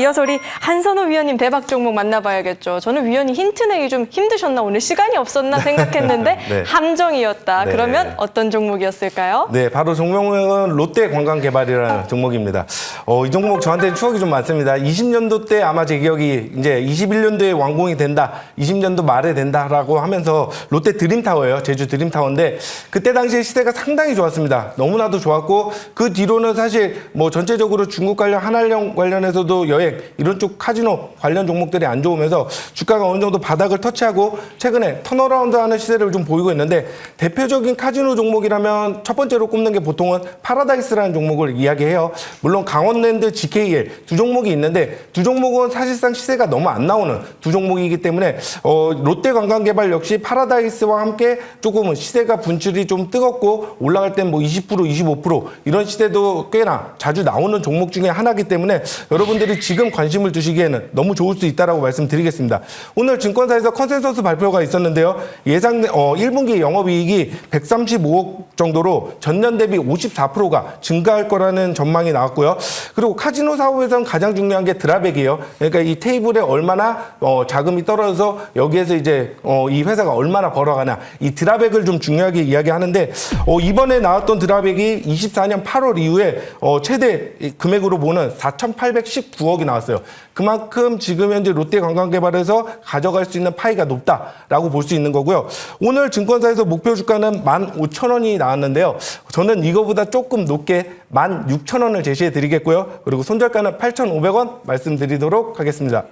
이어서 우리 한선호 위원님 대박 종목 만나봐야겠죠. 저는 위원이 힌트 내기 좀 힘드셨나 오늘 시간이 없었나 생각했는데 네. 함정이었다. 네. 그러면 어떤 종목이었을까요? 네, 바로 종목은 롯데 관광개발이라는 종목입니다. 어, 이 종목 저한테는 추억이 좀 많습니다. 20년도 때 아마 제 기억이 이제 21년도에 완공이 된다, 20년도 말에 된다라고 하면서 롯데 드림타워예요. 제주 드림타워인데 그때 당시에 시세가 상당히 좋았습니다. 너무나도 좋았고 그 뒤로는 사실 뭐 전체적으로 중국 관련, 한한령 관련해서도 여행 이런 쪽 카지노 관련 종목들이 안 좋으면서 주가가 어느 정도 바닥을 터치하고 최근에 턴어라운드하는 시세를 좀 보이고 있는데 대표적인 카지노 종목이라면 첫 번째로 꼽는 게 보통은 파라다이스라는 종목을 이야기해요. 물론 강원랜드, GKL 두 종목이 있는데 두 종목은 사실상 시세가 너무 안 나오는 두 종목이기 때문에 어, 롯데관광개발 역시 파라다이스와 함께 조금은 시세가 분출이 좀 뜨겁고 올라갈 땐 뭐 20% 25% 이런 시세도 꽤나 자주 나오는 종목 중에 하나이기 때문에 여러분들이 지금 관심을 두시기에는 너무 좋을 수 있다라고 말씀드리겠습니다. 오늘 증권사에서 컨센서스 발표가 있었는데요. 예상 어, 1분기 영업이익이 135억 정도로 전년 대비 54%가 증가할 거라는 전망이 나왔고요. 그리고 카지노 사업에서는 가장 중요한 게 드라백이에요. 그러니까 이 테이블에 얼마나 어, 자금이 떨어져서 여기에서 이제 어, 이 회사가 얼마나 벌어가나 이 드라백을 좀 중요하게 이야기하는데 어, 이번에 나왔던 드라백이 24년 8월 이후에 어, 최대 금액으로 보는 4,819억이 나왔어요. 그만큼 지금 현재 롯데 관광개발에서 가져갈 수 있는 파이가 높다라고 볼 수 있는 거고요. 오늘 증권사에서 목표 주가는 15,000원이 나왔는데요. 저는 이거보다 조금 높게 16,000원을 제시해 드리겠고요. 그리고 손절가는 8,500원 말씀드리도록 하겠습니다.